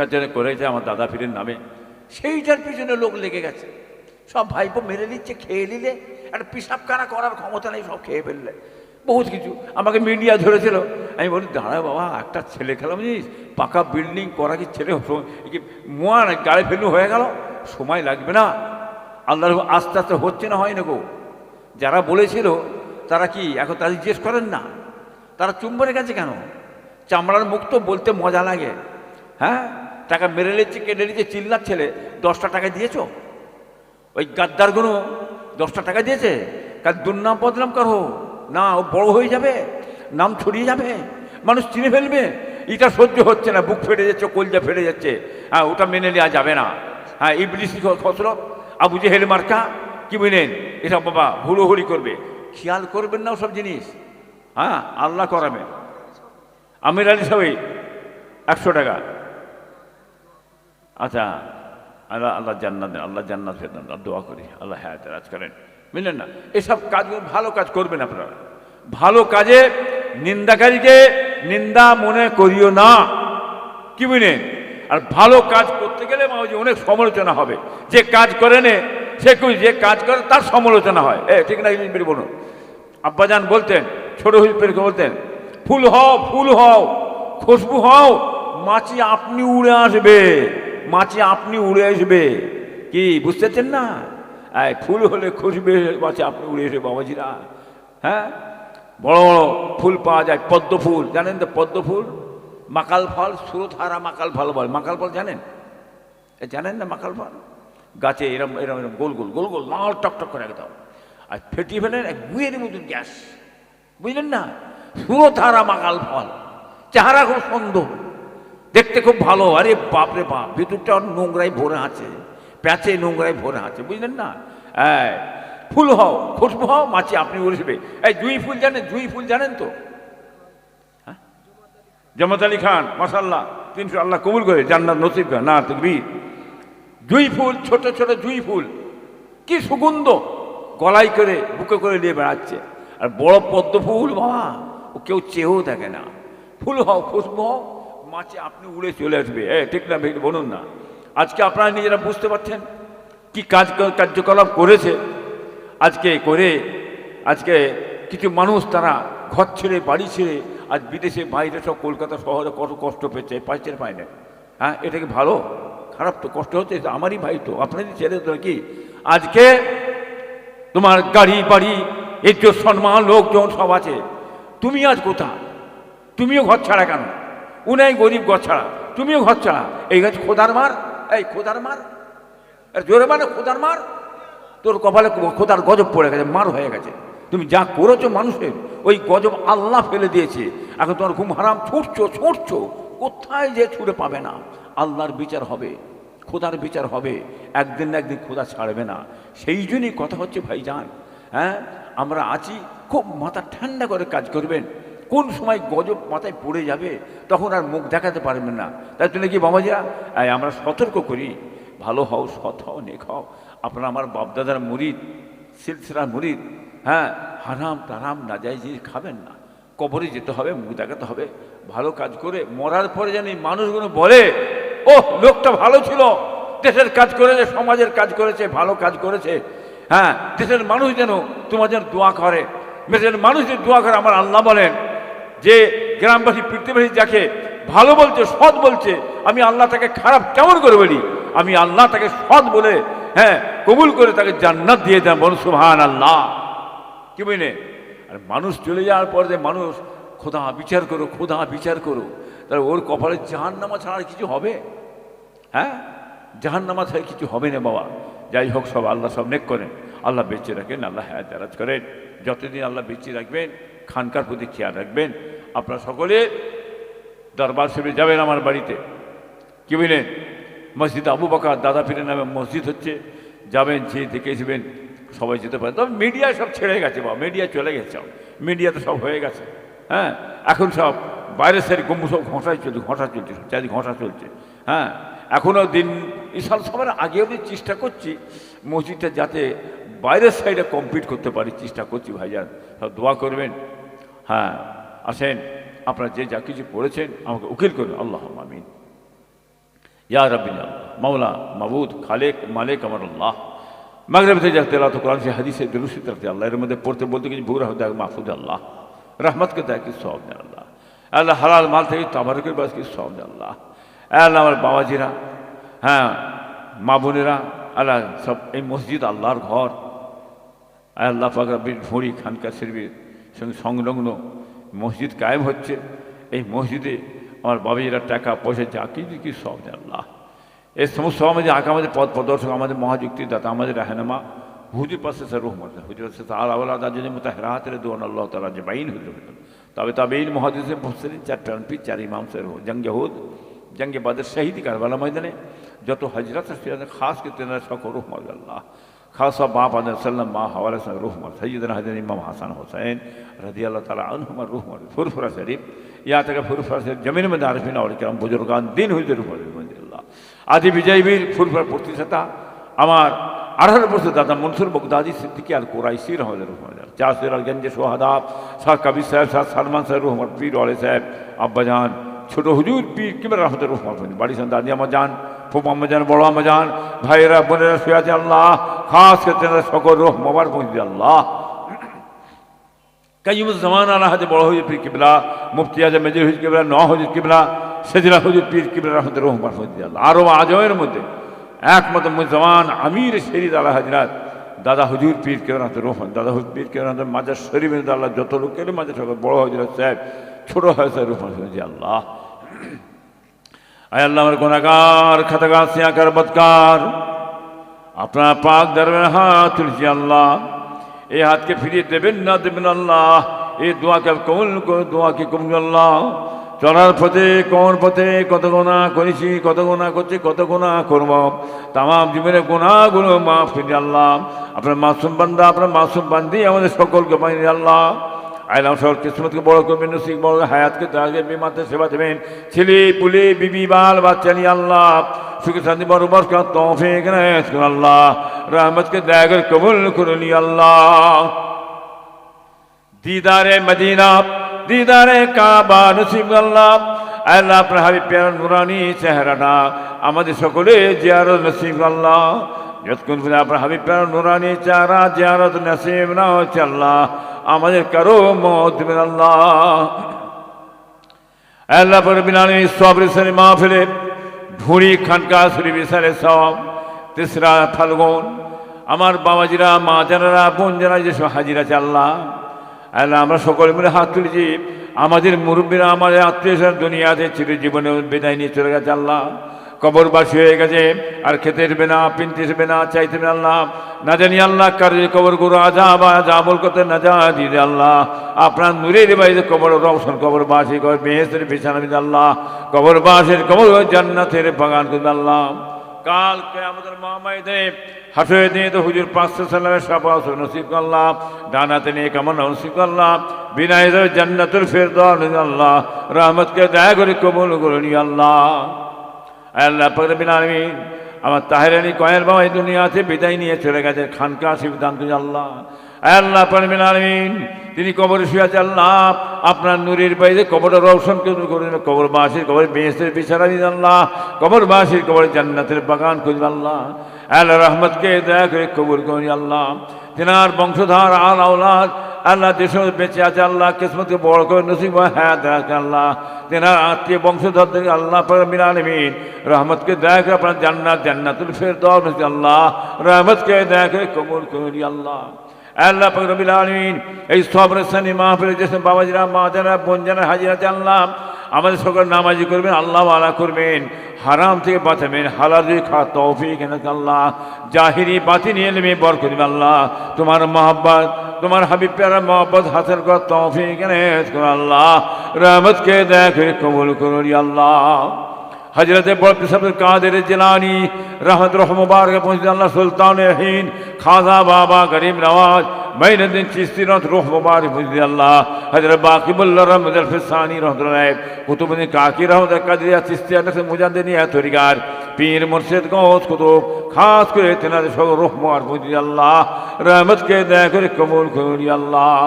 শিক্ষার জন্য করেছে আমার দাদা পীরের নামে, সেইটার পিছনে লোক লেগে গেছে। সব ভাইপো মেরে নিচ্ছে, খেয়ে নিলে, একটা পিসাব কানা করার ক্ষমতা নেই, সব খেয়ে ফেললে। বহুত কিছু। আমাকে মিডিয়া ধরেছিল। আমি বলি, দাঁড়া বাবা, একটা ছেলে খেলাম, জিনিস? পাকা বিল্ডিং করা কি ছেলে মোয়া না গাড়ি ফেলু হয়ে গেল? সময় লাগবে না। আল্লাহর আস্তে আস্তে হচ্ছে না হয় না গো যারা বলেছিল, তারা কি এখন তারা জিজ্ঞেস করেন না? তারা চুম্বনের কাছে কেন? চামড়ার মুখ তো বলতে মজা লাগে। হ্যাঁ? টাকা মেরে নিচ্ছে কেটে নিচ্ছে চিল্লার ছেলে দশটা টাকা দিয়েছ? ওই গাদ্দারগুলো দশটা টাকা দিয়েছে? কাল দুর্নাম বদনাম করো। না, ও বড় হয়ে যাবে, নাম ছড়িয়ে যাবে, মানুষ চিনে ফেলবে। এটা সহ্য হচ্ছে না, বুক ফেটে যাচ্ছে, কলজা ফেটে যাচ্ছে। হ্যাঁ ওটা মেনে নেওয়া যাবে না। হ্যাঁ ইবলিশি খসরত, আবু জেহেল মার্কা, কি বুঝলেন এটা বাবা হুড়োহুড়ি করবে। খেয়াল করবেন না ওসব জিনিস। হ্যাঁ আল্লাহ করাবেন আমির আলী সাহেব, একশো টাকা। আচ্ছা আল্লাহ আল্লাহ জান্নাত আল্লাহ জান্নাত আল্লাহ দোয়া করি, আল্লাহ হ্যাঁ রাজ করেন। বুঝলেন না? এসব কাজগুলো ভালো কাজ করবেন আপনারা। ভালো কাজে নিন্দাকারীকে নিন্দা মনে করিও না। কি বুঝলেন? আর ভালো কাজ করতে গেলে মা ওই যে অনেক সমালোচনা হবে। যে কাজ করে নে, সে কই যে কাজ করে তার সমালোচনা হয়। এ, ঠিক না বেরিয়ে বলুন? আব্বাজান বলতেন, ছোট হুইপেরকে বলতেন, ফুল হও ফুল হও, খুশবু হও, মাছি আপনি উড়ে আসবে। মাছি আপনি উড়ে আসবে। কি বুঝতেছেন না? ফুল হলে খুশবে মাছি আপনি উড়ে আসবে বাবাজিরা। হ্যাঁ? বড় বড় ফুল পাওয়া যায়, পদ্ম ফুল। জানেন তো পদ্ম ফুল? মাকাল ফল সুরতহারা মাকাল ফল বল। মাকাল ফল জানেন? জানেন না মাকাল ফল? গাছে এরম এরম এরম, গোল গোল গোল গোল, লাল টকটক করে একদম। আর ফেটিয়ে ফেলেন এক গুয়ের মতন গ্যাস। বুঝলেন না? সুরতহারা মাকাল ফল। চেহারা খুব সুন্দর। দেখতে খুব ভালো। আরে বাপরে বাপ, ভিতরটা নোংরায় ভরে আছে, প্যাঁচে নোংরায় ভরে আছে, বুঝলেন না? হ্যাঁ ফুল হও, খুশবু হও, মাছি আপনি উড়েছবে এই, জুঁই ফুল জানেন, জুঁই ফুল জানেন তো? হ্যাঁ? জামাত আলী খান মাসাল্লাহ তিনশো আল্লাহ কবুল করে, জান্নাত নসিব করে, না, তকবীর। জুঁই ফুল, ছোট ছোট জুঁই ফুল, কি সুগন্ধ! গলাই করে, বুকে করে নিয়ে বেড়াচ্ছে। আর বড় পদ্ম ফুল, বাবা, ও কেউ চেয়েও থাকে না। ফুল হও, খুশবু হও মাছে আপনি উড়ে চলে আসবে। হ্যাঁ ঠিক না বলুন না। আজকে আপনারা নিজেরা বুঝতে পারছেন কি কাজ, কার্যকলাপ করেছে? আজকে করে, আজকে কিছু মানুষ তারা ঘর ছেড়ে, বাড়ি ছেড়ে আজ বিদেশে বাইরে সব কলকাতা শহরে কত কষ্ট পেয়েছে পাইছে পায় না। হ্যাঁ এটা কি ভালো? খারাপ তো, কষ্ট হচ্ছে আমারই ভাই তো, আপনারই ছেলে তো কি আজকে তোমার গাড়ি, বাড়ি, ইজ্জত, সম্মান, লোকজন সব আছে। তুমি আজ কোথা তুমিও ঘর ছাড়া কেন? উনাই গরিব ঘর ছাড়া, তুমিও ঘর ছাড়া। এই গাছ খোদার মার, এই খোদার মার। জোরে মানে খোদার মার। তোর কপালে খোদার গজব পড়ে গেছে, মার হয়ে গেছে। তুমি যা করেছ মানুষের, ওই গজব আল্লাহ ফেলে দিয়েছে। এখন তোমার ঘুম হারাম, ছুটছো ছুটছো। কোথায় যে ছুটে পাবে না। আল্লাহর বিচার হবে, খোদার বিচার হবে। একদিন না একদিন খোদা ছাড়বে না। সেই জন্যই কথা হচ্ছে ভাইজান হ্যাঁ? আমরা আছি, খুব মাথা ঠান্ডা করে কাজ করবেন। কোন সময় গজব মাথায় পড়ে যাবে, তখন আর মুখ দেখাতে পারবেন না। তাই জন্য কি বাবাজিরা? আমরা সতর্ক করি। ভালো হও, সৎ হও, নেক হও। আপনার আমার বাপদাদার মুরিদ, সিলসিলার মুরিদ। হ্যাঁ হারাম টারাম না যাই জিনিস খাবেন না। কবরে যেতে হবে, মুখ দেখাতে হবে। ভালো কাজ করে মরার পরে যেন এই মানুষগুলো বলে ও লোকটা ভালো ছিল। দেশের কাজ করেছে, সমাজের কাজ করেছে, ভালো কাজ করেছে। হ্যাঁ দেশের মানুষ যেন তোমার যেন দোয়া করে। দেশের মানুষ যে দোয়া করে, আমার আল্লাহ বলেন যে গ্রামবাসী, পৃথিবীবাসী যাকে ভালো বলছে, সৎ বলছে, আমি আল্লাহ তাকে খারাপ কেমন করে বলি? আমি আল্লাহ তাকে সৎ বলে হ্যাঁ কবুল করে তাকে জান্নাত দিয়ে দেন বল সুহান আল্লাহ কি বুঝলে আর মানুষ চলে যাওয়ার পর যে মানুষ, খোদা বিচার করো, খোদা বিচার করো, তাহলে ওর কপালে জাহান নামা ছাড়া কিছু হবে? হ্যাঁ? জাহান নামা ছাড়া কিছু হবে না বাবা। যাই হোক, সব আল্লাহ সব নেক করেন। আল্লাহ বেঁচে রাখেন, আল্লাহ হ্যাঁ করেন। যতদিন আল্লাহ বেঁচে রাখবেন খানকার প্রতি খেয়াল রাখবেন। আপনারা সকলে দরবার শরীফে যাবেন আমার বাড়িতে। কি বুঝলেন মসজিদ আবু বকার দাদা পীরের নামে মসজিদ হচ্ছে। যাবেন যে দেখে আসবেন, সবাই যেতে পারে। তবে মিডিয়া সব ছেড়ে গেছে বা মিডিয়া চলে গেছে মিডিয়া তো সব হয়ে গেছে হ্যাঁ? এখন সব বাইরের সাইড গম্বু সব ঘষাই চলছে, ঘষা চলছে, সব চারি ঘষা চলছে হ্যাঁ? এখনও দিন ইসাল সবার আগে অবধি চেষ্টা করছি মসজিদটা যাতে বাইরের সাইডে কমপ্লিট করতে পারি, চেষ্টা করছি ভাইজান। সব দোয়া করবেন। হ্যাঁ আসেন, আপনারা যে যা কিছু পড়েছেন আমাকে উকিল করুন। আল্লাহ আমিন। ইয়া আল্লাহ, মাওলা মাবুদ, খালেক, মালেক আমার আল্লাহ। মাগরব থেকে যাতে আল্লাহ তো কোরআন সে হাদিসে দুরুসিত রাখতে আল্লাহ, এর মধ্যে পড়তে বলতে কিছু ভুল হতে মাহফুজ আল্লাহ। রহমতকে দেয় কি সব দেন আল্লাহ। আল্লাহ, হালাল মাল থেকে তাবারকের বাস কি সব দেন আল্লাহ। আল্লাহ, আমার বাবাজিরা হ্যাঁ মা বোনেরা আল্লাহ, সব এই মসজিদ আল্লাহর ঘর। আল্লাহ, পাক রব্বির ভুঁড়ি, খানকা শিরবির সঙ্গে সংলগ্ন মসজিদ কায়েম হচ্ছে। এই মসজিদে আমার বাবিরা টাকা, পয়সা, যা কিছু, কি সব আল্লাহ। এই সমস্ত আমাদের আঁকা, আমাদের পথ প্রদর্শক, আমাদের মহাযুক্তি দাতা আমাদের রাহেনামা, হুজুর পাশে স্যার রহমত। হুজুর পাশে তার আওয়ালা যদি মুতাহরাতের দোয়ান আল্লাহ তালা যে বাইন হুজুর তবে তবে এই মহাদিসে মুফসরিন চার প্রাণপি চার ইমাম স্যার জঙ্গ হুদ, জঙ্গে বাদের, শহীদি কারবালা ময়দানে যত হজরত খাস করে তেনারা সকল রহমত আল্লাহ। খাসা বাপ আদম সাল্লাম মা হওয়ালা রহমত সৈয়দন হাজার ইমাম হাসান হোসেন रदी अल्लाह ताला अनहुमा रूह मर फुरफुरा शरीफ यहाँ तक फुरफुरा शरीफ जमीन में आरफिन और करम बुजुर्गान दिन हुई रूह আল্লাহ আদি বিজয় বীর ফুরফুরা প্রতিষ্ঠাতা আমার আঠারো বছর দাদা মনসুর বগদাদি সিদ্দিকি আর কোরাইশি রহমদ রহমান চাষের আল গঞ্জে সোহাদাব শাহ কবির সাহেব শাহ সালমান সাহেব রহমত পীর ওয়ালে সাহেব আব্বাজান ছোট হুজুর পীর কিবার রহমত রহমান বাড়ি সন্তান দাদি আমাজান ফুপ আমাজান বড় আমাজান ভাইয়েরা বোনেরা শুয়ে আছে আল্লাহ খাস করতে সকল রোহ মোবার পৌঁছে আল্লাহ। কাইম জমান আলা হাতে বড় হুজুর পীর কিবলা, মুফতি আজম মেজর হুজুর কিবলা ন হুজুর কিবলা সেদিনা হুজুর পীর কিবলা রহমত রহমান পৌঁছে আল্লাহ। আরও আজমের মধ্যে একমত মুজমান আমির শরীদ আলা হাজরাত। দাদা হুজুর পীর কেরাত রোহন দাদা হুজুর পীর কেরাত মাজার শরীফের আল্লাহ, যত লোকের মাঝে সকল বড় হজরত সাহেব, ছোট হয়েছে রোহন জি আল্লাহ। আয় আল্লাহ আমার গুণাগার খাতাগার, সিয়াকার বৎকার আপনার পাক দরবেন হাত তুলছি আল্লাহ। এই হাতকে ফিরিয়ে দেবেন না দেবেন আল্লাহ। এই দোয়াকে কমল দোয়াকে কমল আল্লাহ। চলার পথে, কোন পথে কত গোনা করেছি, কত গোনা করছি, কত গোনা করব। তামাম জীবনে গোনাগুলো মাফ করে আল্লাহ। আপনার মাসুম বান্দা, আপনার মাসুম বান্দি আমাদের সকলকে পাইনি আল্লাহ। আইলাম সব কিসমতকে বড় করবেন নসিক বড় হায়াতকে তাকে বিমাতে সেবা দেবেন। ছেলে, পুলে, বিবি, বাল, বাচ্চা নিয়ে আল্লাহ। সুখে শান্তি বড় বর্ষ তৌফিক আল্লাহ রহমতকে দয়া করে কবুল করে নি আল্লাহ দিদারে মদিনা দিদারে কাবা নসিব আল্লাহ আল্লাহ আপনার হাবিব পেয়ার নুরানি চেহারাটা আমাদের সকলে জিয়ারত নসিব আল্লাহ যতক্ষণ পর্যন্ত আপনার হাবিব পেয়ার নুরানি চেহারা জিয়ারত নসিব না হচ্ছে আল্লাহ আমাদের কারও মত আল্লাহ আল্লাহ পরে বিনানি সব রেসারে মা ফেলে ভুঁড়ি, খানকা শরীফ বিশালে সব, তেসরা ফাল্গুন আমার বাবাজিরা, মা জানারা, বোন জানা যেসব হাজিরা চাল্লা আমরা সকলে মিলে হাত তুলেছি। আমাদের মুরব্বীরা, আমাদের আত্মীয় দুনিয়াতে চিরজীবনে বিদায় নিয়ে চলে গেছে আল্লাহ। কবরবাসী হয়ে গেছে। আর খেতে দেবে না, পিনতে দেবে না, চাইতে দেবে আল্লাহ। না জানি আল্লাহ কার কবর গুরু আজাব আজাবল করতে না যা দিয়ে আল্লাহ। আপনার নূরের বাইরে কবর, রওশন কবর বাসী কবর, বেহেস্তের বিছানা দিতে আল্লাহ। কবর বাসের কবর জান্নাতের বাগান করতে আল্লাহ। আমাদের মামাইদে হাসে দিয়ে তো হুজুর পাঁচশো সালামের সাপাস নসিব করলাম ডানাতে নিয়ে কেমন নসিব করলাম বিনা জান্নাতুল ফের আল্লাহ। রহমতকে দয়া করে কবুল করে নি আল্লাহ। আল্লাহ পাক বিন আলমিন আমার তাহেরানি কয়ের বাবা এই দুনিয়াতে বিদায় নিয়ে চলে গেছে, খানকা তুই আল্লাহ। আল্লাহ পারমিন আলমিন, তিনি কবরে শুয়ে আল্লাহ, আপনার নূরের বাইরে কবর রৌশন করে কবর বাসির কবর বেহেস্তের বিছানা দিন আল্লাহ কবর বাসির কবর জান্নাতের বাগান করবেন আল্লাহ। আল্লাহ রহমতকে দয়া করে কবর করি আল্লাহ। তেনার বংশধার আল আউলাদ আল্লাহ দেশ বেঁচে আছে, আল্লাহ কিসমতকে বড় করে নসিব হ্যাঁ। দেখা আল্লাহ। তেনার আত্মীয় বংশধরদের আল্লাহ মিন আলমিন। রহমতকে করে আপনার জান্নাত, জান্নাতুল ফের দর আল্লাহ, রহমতকে করে কবুল করি আল্লাহ। আল্লাহ রবিল আলমিন, এই সব রেসানি মাহফিল যেসব বাবাজিরা মা জানা বোন জানা হাজিরা জানলাম আমাদের সকল নামাজি করবেন, আল্লাহ আলা করবেন। হারাম থেকে বাঁচাবেন, হালাল খা তৌফিক এনেক আল্লাহ। জাহিরি বাতি নিয়ে নেবে বর করবে আল্লাহ। তোমার মহাব্বত তোমার হাবিব প্যারা মহব্বত হাসিল কর তৌফিক আল্লাহ রহমতকে দেখে কবুল করুন আল্লাহ। হজরত বরসাবের কাদের জেলানি রহমত রহমবারকে পৌঁছে আল্লাহ সুলতান রহিন খাজা বাবা গরিব নওয়াজ মঈনুদ্দিন চিস্তি রহমত রহমবার পৌঁছে আল্লাহ হজরত বাকিবুল্লাহ রহমদ ফিসানি রহমতুল্লাহ কুতুবুদ্দিন কাকি রহমত কাদিয়া চিস্তি আনস মুজাদ্দিনিয়া তরিকার পীর মুর্শিদ গৌস কুতুব খাস করে তেনাদের সব রহমার পৌঁছে আল্লাহ রহমতকে দয়া করে কবুল করি আল্লাহ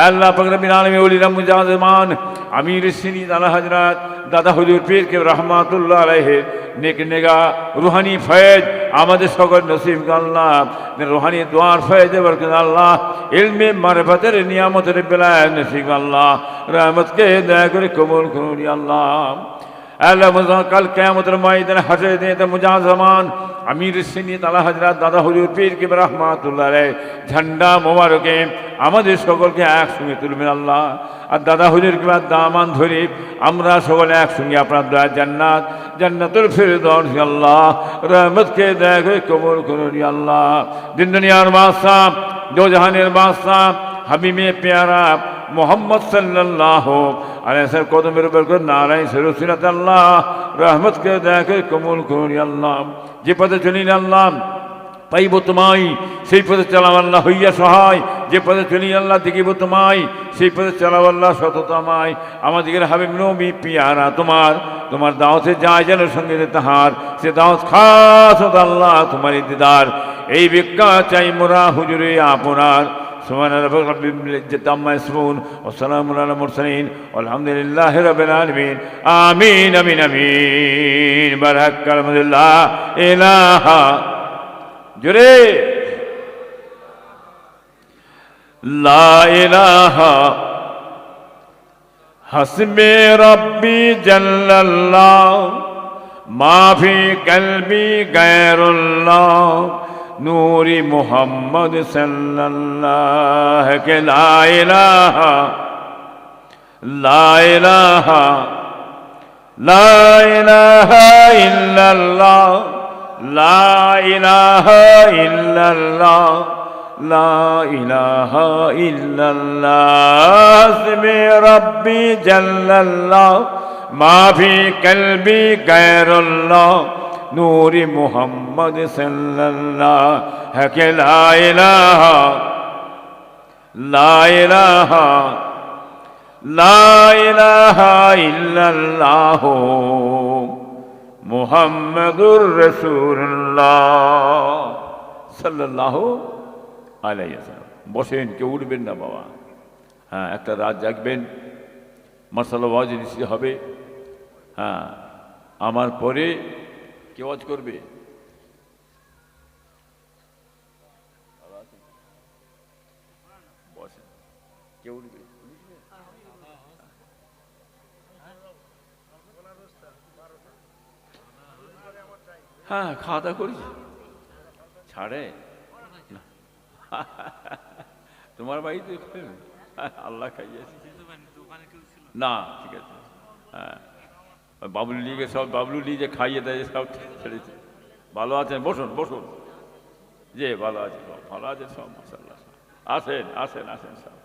আল্লাহ পাকরবিন আলমী উলিরা মুজাজমান আমির সিনি আলা হজরত দাদা হুজুর পীর কে রহমাতুল্লাহ আলাইহে নেক নেগা রুহানি ফয়েজ আমাদের সকল নসিব আল্লাহ রুহানি দোয়ার ফয়েজ বরকত আল্লাহ ইলমে মারফতের নিয়ামতের বেলায় নসিব আল্লাহ রহমতকে দয়া করে কবুল করুন ইয়া আল্লাহ আল্লাহ মুজা- কাল কেয়ামতের ময়দানে হাসরে দিনে মুজাজমান আমির সিনি, তালা হাজরাত দাদা হুজুর পীর কে রহমাতুল্লাহ আলাইহ। ঝান্ডা মোবারকে আমাদের সকলকে একসঙ্গে তুলবেন আল্লাহ। আর দাদা হুজুর কিংবা দামান ধরে আমরা সকলে একসঙ্গে আপনার দয়া জান্নাত, জান্নাতুল ফিরদৌস আল্লাহ। রহমতকে দয়া করে কবুল করুন আল্লাহ। দিন দুনিয়ার বাদশাহ দো জাহানের বাদশাহ হাবিবে পেয়ারা মোহাম্মদ সাল্লাল্লাহ আলাইহি কদমের উপর করে নারায়ণ সরসিরাত আল্লাহ রহমতকে করে কবুল করুন ইয়া আল্লাহ। যে পথে চলিন আল্লাহ, পাইব তোমায়, সেই পথে চালাও আল্লাহ, হইয়া সহায়। যে পথে চলি আল্লাহ, দেখিব তোমায়, সেই পথে চালাও আল্লাহ সততামায় আমাদের হাবিব নবী, পিয়ারা তোমার তোমার দাওয়াতে যায় যেন সঙ্গে তাহার। সে দাওয়াত খাস আল্লাহ তোমার দিদার। এই ভিক্ষা চাই মোরা হুজুরে, আপনার। سبحان ربك رب العزة عما يصفون والسلام على المرسلين والحمد لله رب العالمين آمين آمين آمين بارك كلمة الله إله জোরে লা ইলাহা হাসবে রব্বি নূরি মোহাম্মদ সাল্লাল্লাহ কে লাইলাহা লাইলাহা লাইলাহা ইল্লাল্লাহ লাইলাহা ইল্লাল্লাহ লাইলাহা ইল্লাল্লাহ, ইসমে রব্বি জাল্লাল্লাহ, মা ফি কলবি গায়রুল্লাহ। নূরি মুহাম্মদ সাল্লাল্লাহ হকে লা ইলাহা লা ইলাহা লা ইলাহা ইল্লাল্লাহ মুহাম্মাদুর রাসূলুল্লাহ সাল্লাল্লাহু আলাইহি ওয়াসাল্লাম। বসেন, কেউ উঠবেন না বাবা। হ্যাঁ একটা রাত জাগবেন মার্শাল ওয়াজ নিশ্চিত হবে। হ্যাঁ আমার পরে কে ওয়াজ করবে? কে উঠবে? হ্যাঁ খাওয়া দাওয়া করি ছাড়ে? তোমার বাড়িতে আল্লাহ খাইয়েছে। না ঠিক আছে। হ্যাঁ। ওই বাবলু লিগে সব, বাবলু লি যে খাইয়ে দেয় সব ছেড়েছে ভালো আছেন? বসুন বসুন। যে ভালো আছে ভালো আছে, সব মশাল্লা আসেন আসেন আসেন, সব।